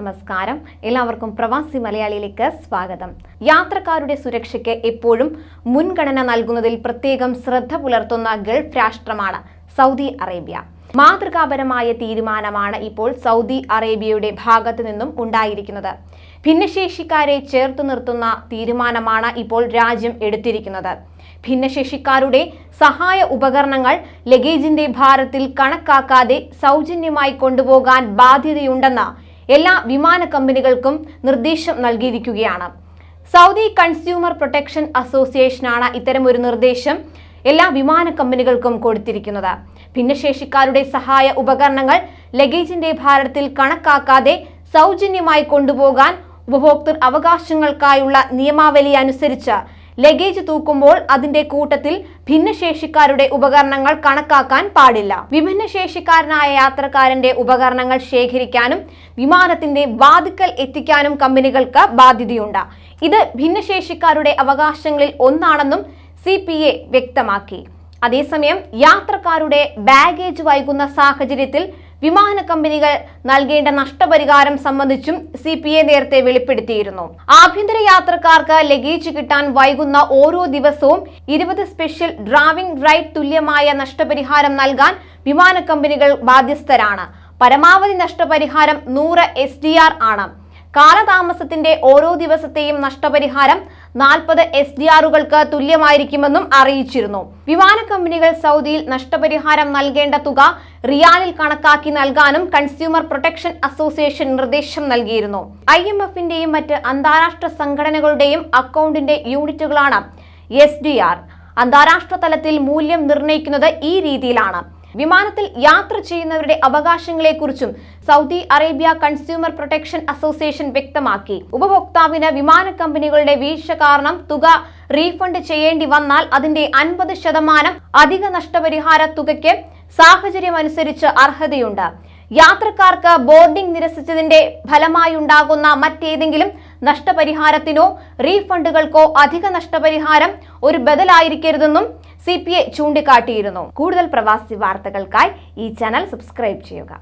നമസ്കാരം. എല്ലാവർക്കും പ്രവാസി മലയാളിയിലേക്ക് സ്വാഗതം. യാത്രക്കാരുടെ സുരക്ഷയ്ക്ക് എപ്പോഴും മുൻഗണന നൽകുന്നതിൽ പ്രത്യേകം ശ്രദ്ധ പുലർത്തുന്ന ഗൾഫ് രാഷ്ട്രമാണ് സൗദി അറേബ്യ. മാതൃകാപരമായ തീരുമാനമാണ് ഇപ്പോൾ സൗദി അറേബ്യയുടെ ഭാഗത്തു നിന്നും ഉണ്ടായിരിക്കുന്നത്. ഭിന്നശേഷിക്കാരെ ചേർത്ത് നിർത്തുന്ന തീരുമാനമാണ് ഇപ്പോൾ രാജ്യം എടുത്തിരിക്കുന്നത്. ഭിന്നശേഷിക്കാരുടെ സഹായ ഉപകരണങ്ങൾ ലഗേജിന്റെ ഭാരത്തിൽ കണക്കാക്കാതെ സൗജന്യമായി കൊണ്ടുപോകാൻ ബാധ്യതയുണ്ടെന്ന് എല്ലാ വിമാന കമ്പനികൾക്കും നിർദ്ദേശം നൽകിയിരിക്കുകയാണ്. സൗദി കൺസ്യൂമർ പ്രൊട്ടക്ഷൻ അസോസിയേഷനാണ് ഒരു നിർദ്ദേശം എല്ലാ വിമാന കമ്പനികൾക്കും കൊടുത്തിരിക്കുന്നത്. ഭിന്നശേഷിക്കാരുടെ സഹായ ഉപകരണങ്ങൾ ലഗേജിന്റെ ഭാരത്തിൽ കണക്കാക്കാതെ സൗജന്യമായി കൊണ്ടുപോകാൻ ഉപഭോക്തൃ അവകാശങ്ങൾക്കായുള്ള നിയമാവലി അനുസരിച്ച് ലഗേജ് തൂക്കുമ്പോൾ അതിന്റെ കൂട്ടത്തിൽ ഭിന്നശേഷിക്കാരുടെ ഉപകരണങ്ങൾ കണക്കാക്കാൻ പാടില്ല. വിഭിന്നശേഷിക്കാരനായ യാത്രക്കാരന്റെ ഉപകരണങ്ങൾ ശേഖരിക്കാനും വിമാനത്തിന്റെ വാതിക്കൽ എത്തിക്കാനും കമ്പനികൾക്ക് ബാധ്യതയുണ്ട്. ഇത് ഭിന്നശേഷിക്കാരുടെ അവകാശങ്ങളിൽ ഒന്നാണെന്നും സി വ്യക്തമാക്കി. അതേസമയം യാത്രക്കാരുടെ ബാഗേജ് വൈകുന്ന സാഹചര്യത്തിൽ വിമാന കമ്പനികൾ നൽകേണ്ട നഷ്ടപരിഹാരം സംബന്ധിച്ചും സി പി ഐ നേരത്തെ വെളിപ്പെടുത്തിയിരുന്നു. ആഭ്യന്തര യാത്രക്കാർക്ക് ലഗേജ് കിട്ടാൻ വൈകുന്ന ഓരോ ദിവസവും ഇരുപത് സ്പെഷ്യൽ ഡ്രാവിംഗ് റൈറ്റ് തുല്യമായ നഷ്ടപരിഹാരം നൽകാൻ വിമാന കമ്പനികൾ ബാധ്യസ്ഥരാണ്. പരമാവധി നഷ്ടപരിഹാരം നൂറ് എസ് ആണ്. കാലതാമസത്തിന്റെ ഓരോ ദിവസത്തെയും നഷ്ടപരിഹാരം നാൽപ്പത് എസ് ഡി ആറുകൾക്ക് തുല്യമായിരിക്കുമെന്നും അറിയിച്ചിരുന്നു. വിമാന കമ്പനികൾ സൗദിയിൽ നഷ്ടപരിഹാരം നൽകേണ്ട തുക റിയാലിൽ കണക്കാക്കി നൽകാനും കൺസ്യൂമർ പ്രൊട്ടക്ഷൻ അസോസിയേഷൻ നിർദ്ദേശം നൽകിയിരുന്നു. ഐ എം എഫിന്റെയും മറ്റ് അന്താരാഷ്ട്ര സംഘടനകളുടെയും അക്കൗണ്ടിന്റെ യൂണിറ്റുകളാണ് എസ് ഡി ആർ അന്താരാഷ്ട്ര തലത്തിൽ മൂല്യം നിർണയിക്കുന്നത് ഈ രീതിയിലാണ്. വിമാനത്തിൽ യാത്ര ചെയ്യുന്നവരുടെ അവകാശങ്ങളെക്കുറിച്ചും Saudi Arabia consumer protection association വ്യക്തമാക്കി. ഉപഭോക്താവിന് വിമാന കമ്പനികളുടെ വീഴ്ച കാരണം തുക റീഫണ്ട് ചെയ്യേണ്ടി വന്നാൽ അതിന്റെ അൻപത് ശതമാനം അധിക നഷ്ടപരിഹാര തുകയ്ക്ക് സാഹചര്യമനുസരിച്ച് അർഹതയുണ്ട്. യാത്രക്കാർക്ക് ബോർഡിംഗ് നിരസിച്ചതിന്റെ ഫലമായി ഉണ്ടാകുന്ന മറ്റേതെങ്കിലും നഷ്ടപരിഹാരത്തിനോ റീഫണ്ടുകൾക്കോ അധിക നഷ്ടപരിഹാരം ഒരു ബദലായിരിക്കരുതെന്നും സി പി ഐ ചൂണ്ടിക്കാട്ടിയിരുന്നു. കൂടുതൽ പ്രവാസി വാർത്തകൾക്കായി ഈ ചാനൽ സബ്സ്ക്രൈബ് ചെയ്യുക.